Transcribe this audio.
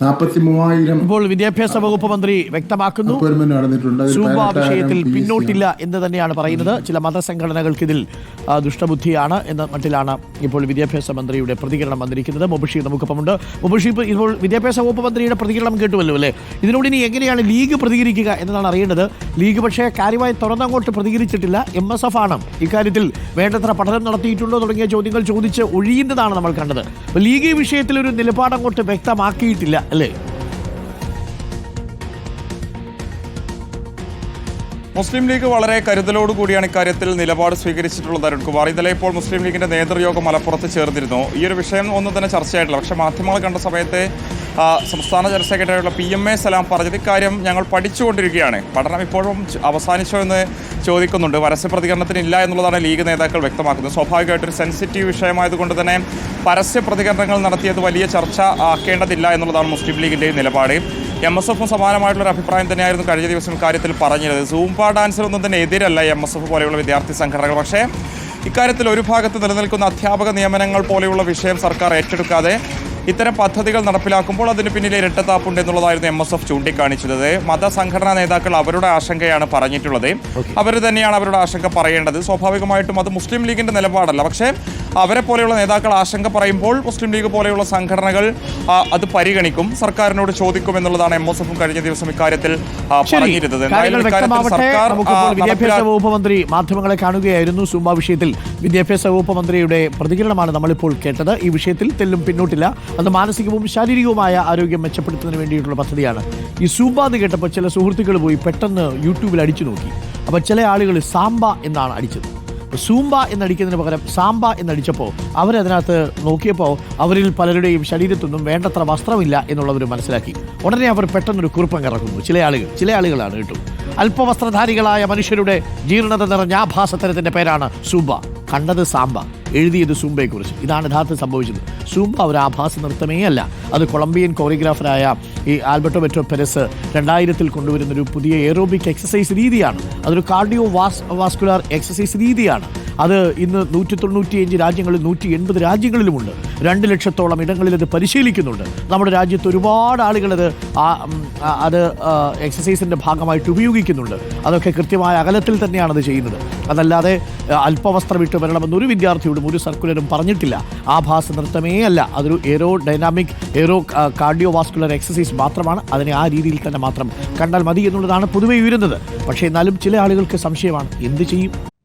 നാൽപ്പത്തി മൂവായിരം ഇപ്പോൾ വിദ്യാഭ്യാസ വകുപ്പ് മന്ത്രി വ്യക്തമാക്കുന്നു. സൂബ വിഷയത്തിൽ പിന്നോട്ടില്ല എന്ന് തന്നെയാണ് പറയുന്നത്. ചില മതസംഘടനകൾക്ക് ഇതിൽ ദുഷ്ടബുദ്ധിയാണ് എന്ന മട്ടിലാണ് ഇപ്പോൾ വിദ്യാഭ്യാസ മന്ത്രിയുടെ പ്രതികരണം വന്നിരിക്കുന്നത്. മുബഷീർ നമുക്കൊപ്പമുണ്ട്. മുബഷീർ ഇപ്പോൾ ഇപ്പോൾ വിദ്യാഭ്യാസ വകുപ്പ് മന്ത്രിയുടെ പ്രതികരണം കേട്ടുവല്ലോ അല്ലേ? ഇതിനോട് ഇനി എങ്ങനെയാണ് ലീഗ് പ്രതികരിക്കുക എന്നതാണ് അറിയേണ്ടത്. ലീഗ് പക്ഷേ കാര്യമായി തുറന്നങ്ങോട്ട് പ്രതികരിച്ചിട്ടില്ല. എം എസ് എഫ് ആണ് ഇക്കാര്യത്തിൽ വേണ്ടത്ര പഠനം നടത്തിയിട്ടുണ്ടോ തുടങ്ങിയ ചോദ്യങ്ങൾ ചോദിച്ച് ഒഴിയുന്നതാണ് നമ്മൾ കണ്ടത്. ലീഗ് ഈ വിഷയത്തിൽ ഒരു നിലപാടങ്ങോട്ട് വ്യക്തമാക്കിയിട്ടില്ല. അല്ലേ? മുസ്ലിം ലീഗ് വളരെ കരുതലോട് കൂടിയാണ് ഇക്കാര്യത്തിൽ നിലപാട് സ്വീകരിച്ചിട്ടുള്ളത് അരുൺകുമാർ ഇന്നലെ ഇപ്പോൾ മുസ്ലിം ലീഗിന്റെ നേതൃയോഗം മലപ്പുറത്ത് ചേർന്നിരുന്നു. ഈ ഒരു വിഷയം ഒന്നും തന്നെ ചർച്ചയായിട്ടില്ല. പക്ഷേ മാധ്യമങ്ങൾ കണ്ട സമയത്ത് സംസ്ഥാന ജനറൽ സെക്രട്ടറിയുള്ള പി എം എ സലാം പറഞ്ഞത് ഇക്കാര്യം ഞങ്ങൾ പഠിച്ചുകൊണ്ടിരിക്കുകയാണ്. പഠനം ഇപ്പോഴും അവസാനിച്ചോ എന്ന് ചോദിക്കുന്നുണ്ട്. പരസ്യ പ്രതികരണത്തിന് ഇല്ല എന്നുള്ളതാണ് ലീഗ് നേതാക്കൾ വ്യക്തമാക്കുന്നത്. സ്വാഭാവികമായിട്ടൊരു സെൻസിറ്റീവ് വിഷയമായതുകൊണ്ട് തന്നെ പരസ്യ പ്രതികരണങ്ങൾ നടത്തിയത് വലിയ ചർച്ച ആക്കേണ്ടതില്ല എന്നുള്ളതാണ് മുസ്ലിം ലീഗിന്റെ നിലപാട്. എം എസ് എഫും സമാനമായിട്ടുള്ള ഒരു അഭിപ്രായം തന്നെയായിരുന്നു കഴിഞ്ഞ ദിവസം കാര്യത്തിൽ പറഞ്ഞത് സൂംപ ഡാൻസിനൊന്നും തന്നെ എതിരല്ല എം എസ് എഫ് പോലെയുള്ള വിദ്യാർത്ഥി സംഘടനകൾ. പക്ഷേ ഇക്കാര്യത്തിൽ ഒരു ഭാഗത്ത് നിലനിൽക്കുന്ന അധ്യാപക നിയമനങ്ങൾ പോലെയുള്ള വിഷയം സർക്കാർ ഏറ്റെടുക്കാതെ ഇത്തരം പദ്ധതികൾ നടപ്പിലാക്കുമ്പോൾ അതിന് പിന്നിലെ ഇരട്ടത്താപ്പുണ്ട് എന്നുള്ളതായിരുന്നു എം എസ് എഫ് ചൂണ്ടിക്കാണിച്ചത്. മതസംഘടനാ നേതാക്കൾ അവരുടെ ആശങ്കയാണ് പറഞ്ഞിട്ടുള്ളത്. അവർ തന്നെയാണ് അവരുടെ ആശങ്ക പറയേണ്ടത്. സ്വാഭാവികമായിട്ടും അത് മുസ്ലിം ലീഗിന്റെ നിലപാടല്ല. പക്ഷേ അവരെ പോലെയുള്ള നേതാക്കൾ ആശങ്ക പറയുമ്പോൾ മുസ്ലിം ലീഗ് പോലെയുള്ള സംഘടനകൾ അത് പരിഗണിക്കും. സർക്കാരിനോട് ചോദിക്കും എന്നുള്ളതാണ് എം എസ് എഫും കഴിഞ്ഞ ദിവസം ഇക്കാര്യത്തിൽ പറഞ്ഞിരുന്നത്. വിദ്യാഭ്യാസ വകുപ്പ് മന്ത്രി മാധ്യമങ്ങളെ കാണുകയായിരുന്നു. സുംബ വിഷയത്തിൽ വിദ്യാഭ്യാസ വകുപ്പ് മന്ത്രിയുടെ പ്രതികരണമാണ് നമ്മളിപ്പോൾ കേട്ടത്. ഈ വിഷയത്തിൽ തെല്ലും പിന്നോട്ടില്ല. അത് മാനസികവും ശാരീരികവുമായ ആരോഗ്യം മെച്ചപ്പെടുത്തുന്നതിന് വേണ്ടിയിട്ടുള്ള പദ്ധതിയാണ്. ഈ സൂമ്പ എന്ന് കേട്ടപ്പോൾ ചില സുഹൃത്തുക്കൾ പോയി പെട്ടെന്ന് യൂട്യൂബിൽ അടിച്ചു നോക്കി. അപ്പോൾ ചില ആളുകൾ സാമ്പ എന്നാണ് അടിച്ചത്. സൂംബ എന്നടിക്കുന്നതിന് പകരം സാമ്പ എന്നടിച്ചപ്പോൾ അവരതിനകത്ത് നോക്കിയപ്പോൾ അവരിൽ പലരുടെയും ശരീരത്തൊന്നും വേണ്ടത്ര വസ്ത്രമില്ല എന്നുള്ളവർ മനസ്സിലാക്കി. ഉടനെ അവർ പെട്ടെന്നൊരു കുറിപ്പം ഇറക്കുന്നു ചില ആളുകൾ ചില ആളുകളാണ് കേട്ടോ. അല്പവസ്ത്രധാരികളായ മനുഷ്യരുടെ ജീർണത നിറഞ്ഞ ആഭാസത്തരത്തിന്റെ പേരാണ് സൂംബ. കണ്ടത് സാമ്പ എഴുതിയത് സൂംബയെക്കുറിച്ച് ഇതാണ് യഥാർത്ഥം സംഭവിച്ചത്. സൂംബ ഒരു ആഭാസ നൃത്തമേ അല്ല. അത് കൊളംബിയൻ കോറിയോഗ്രാഫറായ ഈ ആൽബർട്ടോ മെട്രോ പെരസ് രണ്ടായിരത്തിൽ കൊണ്ടുവരുന്ന ഒരു പുതിയ എയറോബിക് എക്സസൈസ് രീതിയാണ്. അതൊരു കാർഡിയോ വാസ് വാസ്കുലാർ എക്സസൈസ് രീതിയാണ്. അത് ഇന്ന് നൂറ്റി തൊണ്ണൂറ്റിയഞ്ച് രാജ്യങ്ങളിൽ നൂറ്റി എൺപത് രാജ്യങ്ങളിലുമുണ്ട്. രണ്ട് ലക്ഷത്തോളം ഇടങ്ങളിൽ അത് പരിശീലിക്കുന്നുണ്ട്. നമ്മുടെ രാജ്യത്ത് ഒരുപാട് ആളുകൾ അത് എക്സസൈസിന്റെ ഭാഗമായിട്ട് ഉപയോഗിക്കുന്നുണ്ട്. അതൊക്കെ കൃത്യമായ അകലത്തിൽ തന്നെയാണ് അത് ചെയ്യുന്നത്. അതല്ലാതെ അല്പവസ്ത്രം ഇട്ട് വരണമെന്ന് ഒരു വിദ്യാർത്ഥിയോടും ഒരു സർക്കുലറും പറഞ്ഞിട്ടില്ല. ആഭാസ നൃത്തമേ അല്ല. അതൊരു aerodynamic aero cardiovascular exercise മാത്രമാണ്. അതിനെ ആ രീതിയിൽ തന്നെ മാത്രം കണ്ടാൽ മതി എന്നുള്ളതാണ് പൊതുവെ ഉയരുന്നത്. പക്ഷേ എന്നാലും ചില ആളുകൾക്ക് സംശയമാണ്. എന്ത് ചെയ്യും?